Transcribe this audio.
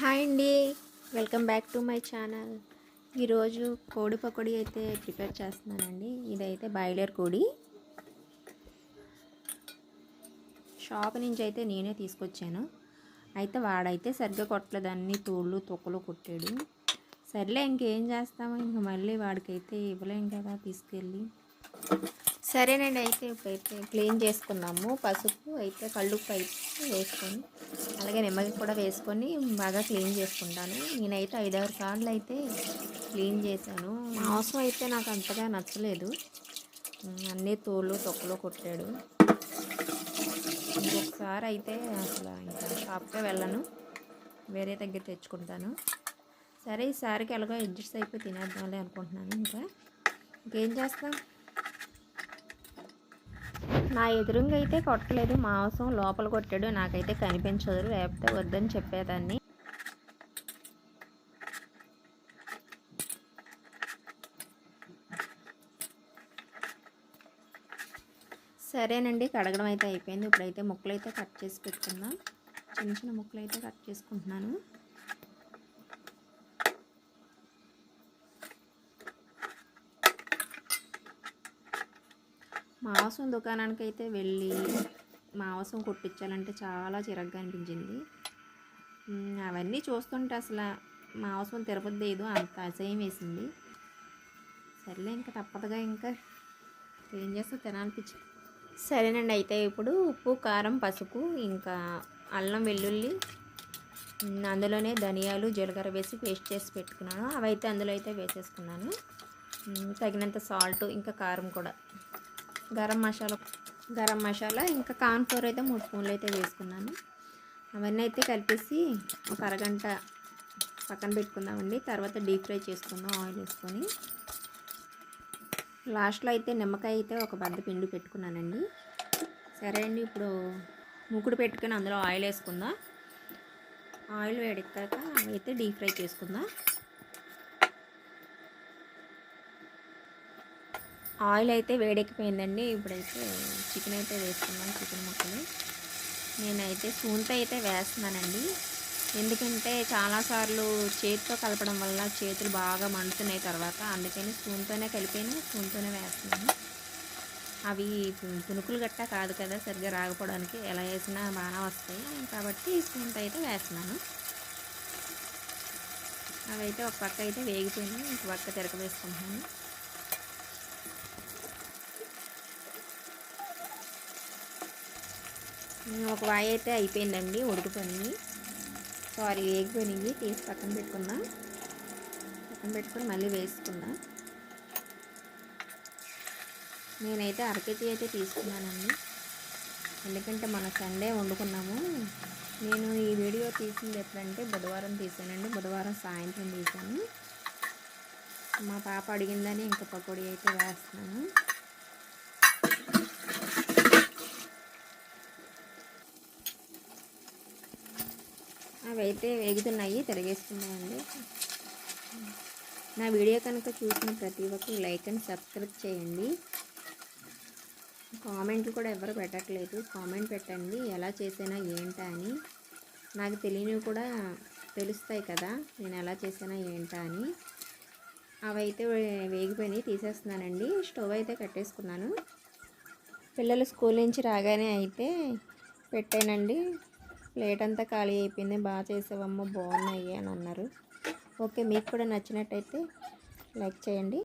Hi అండి. Welcome back to my channel. ఈరోజు కోడి పకోడీ అయితే ప్రిపేర్ చేస్తున్నానండి. ఇదైతే బాయిలర్ కోడి. షాప్ నుంచి అయితే నేనే తీసుకొచ్చాను. అయితే వాడైతే సరిగ్గా కొట్టలేదు. అన్ని తోళ్ళు తొక్కలు కొట్టాడు. సర్లే ఇంకేం చేస్తాము? ఇంక మళ్ళీ వాడికైతే ఇవ్వలేం కదా తీసుకెళ్ళి. సరేనండి అయితే ఇప్పుడైతే క్లీన్ చేసుకున్నాము. పసుపు అయితే కళ్ళుప్పు అయితే వేసుకొని అలాగే నిమ్మకి కూడా వేసుకొని బాగా క్లీన్ చేసుకుంటాను. నేనైతే ఐదారు సార్లు అయితే క్లీన్ చేశాను. మాంసం అయితే నాకు అంతగా నచ్చలేదు. అన్నీ తోలు తొక్కలు కొట్టాడు. ఇంకొకసారి అయితే అసలు ఇంకా షాప్కే వెళ్ళను. వేరే దగ్గర తెచ్చుకుంటాను. సరే ఈసారికి ఎలాగో అడ్జస్ట్ అయిపోయి తినేద్దాంలే అనుకుంటున్నాను ఇంకా. ఇంకేం చేస్తాం? నా ఎదురుగా అయితే కొట్టలేదు. మాంసం లోపల కొట్టాడు. నాకైతే కనిపించదు. లేకపోతే వద్దని చెప్పేదాన్ని. సరేనండి. కడగడం అయితే అయిపోయింది. ఇప్పుడైతే ముక్కలు అయితే కట్ చేసి పెట్టుకుందాం. చిన్న చిన్న ముక్కలు అయితే కట్ చేసుకుంటున్నాను. మాంసం దుకాణానికి అయితే వెళ్ళి మాంసం కొట్టించాలంటే చాలా చిరగ్గా అనిపించింది. అవన్నీ చూస్తుంటే అసలు మాంసం తిరుపతి లేదు అంత అసహ్యం వేసింది. సర్లే ఇంకా తప్పదుగా ఇంకా ఏం చేస్తా తినాలనిపించి సరేనండి అయితే ఇప్పుడు ఉప్పు కారం పసుపు ఇంకా అల్లం వెల్లుల్లి అందులోనే ధనియాలు జీలకర్ర వేసి పేస్ట్ చేసి పెట్టుకున్నాను. అవైతే అందులో అయితే వేసేసుకున్నాను. తగినంత సాల్ట్ ఇంకా కారం కూడా. గరం మసాలా గరం మసాలా ఇంకా కార్న్ఫ్లోర్ అయితే మూడు స్పూన్లు అయితే వేసుకున్నాను. అవన్నీ అయితే కలిపేసి ఒక అరగంట పక్కన పెట్టుకుందామండి. తర్వాత డీప్ ఫ్రై చేసుకుందాం ఆయిల్ వేసుకొని. లాస్ట్లో అయితే నిమ్మకాయ అయితే ఒక బద్ద పిండి పెట్టుకున్నానండి. సరే అండి ఇప్పుడు ముకుడు పెట్టుకుని అందులో ఆయిల్ వేసుకుందాం. ఆయిల్ వేడెక్కాక అయితే డీప్ ఫ్రై చేసుకుందాం. ఆయిల్ అయితే వేడెక్కిపోయిందండి. ఇప్పుడైతే చికెన్ అయితే వేసుకున్నాను చికెన్ ముక్కలు. నేనైతే స్పూన్తో అయితే వేస్తున్నానండి. ఎందుకంటే చాలాసార్లు చేతితో కలపడం వల్ల చేతులు బాగా మండుతున్నాయి తర్వాత. అందుకని స్పూన్తోనే కలిపాను స్పూన్తోనే వేస్తున్నాను. అవి పునుకులు గట్టా కాదు కదా సరిగ్గా రాకపోవడానికి ఎలా వేసినా బాగా వస్తాయి. కాబట్టి స్పూన్తో అయితే వేస్తున్నాను. అవి అయితే ఒక పక్క అయితే వేగిపోయింది ఇంకొక పక్క తిరగ ఒక వాయి అయితే అయిపోయిందండి ఉడికిపోయినాయి సారీ వేగిపోయినాయి తీసి పక్కన పెట్టుకున్నా. పక్కన పెట్టుకొని మళ్ళీ వేసుకున్నా. నేనైతే అరకేజీ అయితే తీసుకున్నానండి. ఎందుకంటే మన సండే వండుకున్నాము. నేను ఈ వీడియో తీసింది ఎప్పుడంటే బుధవారం తీసానండి. బుధవారం సాయంత్రం తీసాను. మా పాప అడిగిందని ఇంకా పకోడీ అయితే వేస్తున్నాను. అవి అయితే వేగుతున్నాయి తిరగేస్తున్నాయండి. నా వీడియో కనుక చూసిన ప్రతి ఒక్కరు లైక్ అండ్ సబ్స్క్రైబ్ చేయండి. కామెంట్లు కూడా ఎవరు పెట్టట్లేదు. కామెంట్ పెట్టండి ఎలా చేసినా ఏంటా అని. నాకు తెలియనివి కూడా తెలుస్తాయి కదా నేను ఎలా చేసానా ఏంటా అని. అవైతే వేగిపోయినాయి తీసేస్తున్నానండి. స్టవ్ అయితే కట్టేసుకున్నాను. పిల్లలు స్కూల్ నుంచి రాగానే అయితే పెట్టానండి. ప్లేట్ అంతా ఖాళీ అయిపోయింది. బాగా చేసావమ్మ బాగున్నాయి అని అన్నారు. ఓకే మీకు కూడా నచ్చినట్టయితే లైక్ చేయండి.